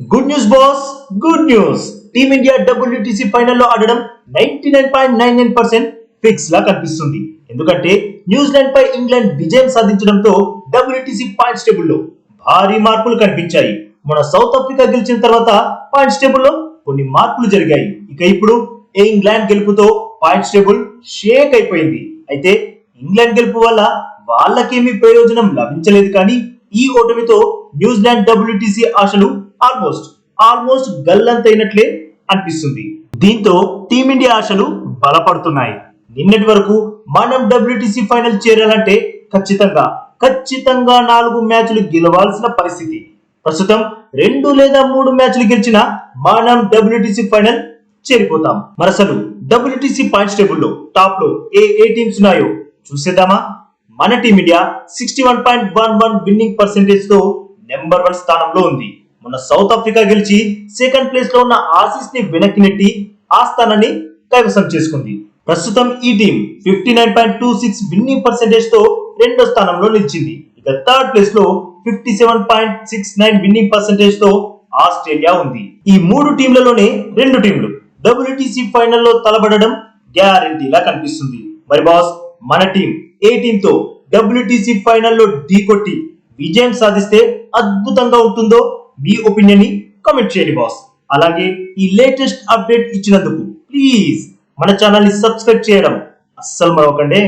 Good news boss good news Team India WTC ఫైనల్లో ఆడడం ninety nine point nine nine percent fix లా కనిపిస్తుంది. ఎందుకంటే New Zealand పై England విజయం సాధించడంతో డబ్ల్యూటీసీ పాయింట్స్ టేబుల్లో భారీ మార్పులు కనిపించాయి. మన సౌత్ ఆఫ్రికా గెలిచిన తర్వాత పాయింట్స్ టేబుల్లో కొన్ని మార్పులు జరిగాయి. ఇక ఇప్పుడు ఇంగ్లాండ్ గెలుపుతో పాయింట్స్ టేబుల్ షేక్ అయిపోయింది. అయితే ఇంగ్లాండ్ గెలుపు వల్ల వాళ్ళకేమీ ప్రయోజనం లభించలేదు కానీ ఈ ఓటమితో న్యూజిలాండ్ డబ్ల్యూటీసీ ఆశలు ఆల్మోస్ట్ ఆల్మోస్ట్ గల్లంతైనట్లే అనిపిస్తుంది. దీంతో టీమిండియా ఆశలు బలపడుతున్నాయి. నిన్నటి వరకు మనం డబ్ల్యూటీసీ ఫైనల్ చేరాలంటే ఖచ్చితంగా ఖచ్చితంగా నాలుగు మ్యాచ్లు గెలవాల్సిన పరిస్థితి. ప్రస్తుతం రెండు లేదా మూడు మ్యాచ్లు గెలిచిన మనం డబ్ల్యూటీసీ ఫైనల్ చేరిపోతాం. మరసలు డబ్ల్యూటీసీ పాయింట్స్ టేబుల్లో టాప్లో ఏ ఏ టీమ్స్ ఉన్నాయో చూసేద్దామా? మన Team India sixty one point one one winning పర్సెంటేజ్తో number one స్థానంలో ఉంది. మొన్న సౌత్ ఆఫ్రికా గెలిచి సెకండ్ ప్లేస్లో ఉన్న ఆసీస్ని వెనక్కి నెట్టి ఆ స్థానాన్ని కైవసం చేసుకుంది. ప్రస్తుతం ఈ team fifty nine point two six winning పర్సెంటేజ్తో రెండో స్థానంలో నిలిచింది. ఇక థర్డ్ ప్లేస్లో fifty seven point six nine winning పర్సెంటేజ్తో Australia ఉంది. ఈ మూడు టీంలలోనే రెండు టీంలు డబ్ల్యూటీసీ ఫైనల్లో తలబడడం గ్యారంటీలా కనిపిస్తుంది. మరి బాస్ మన టీం ఏ టీమ్తో డబ్ల్యూటీసీ ఫైనల్లో ఢీకొట్టి విజయం సాధిస్తే అద్భుతంగా ఉంటుందో మీ ఒపీనియన్ని కామెంట్ చేయండి బాస్. అలాగే ఈ లేటెస్ట్ అప్డేట్ ఇచ్చినందుకు ప్లీజ్ మన ఛానల్ని సబ్స్క్రైబ్ చేయడం అస్సలు మరొకండి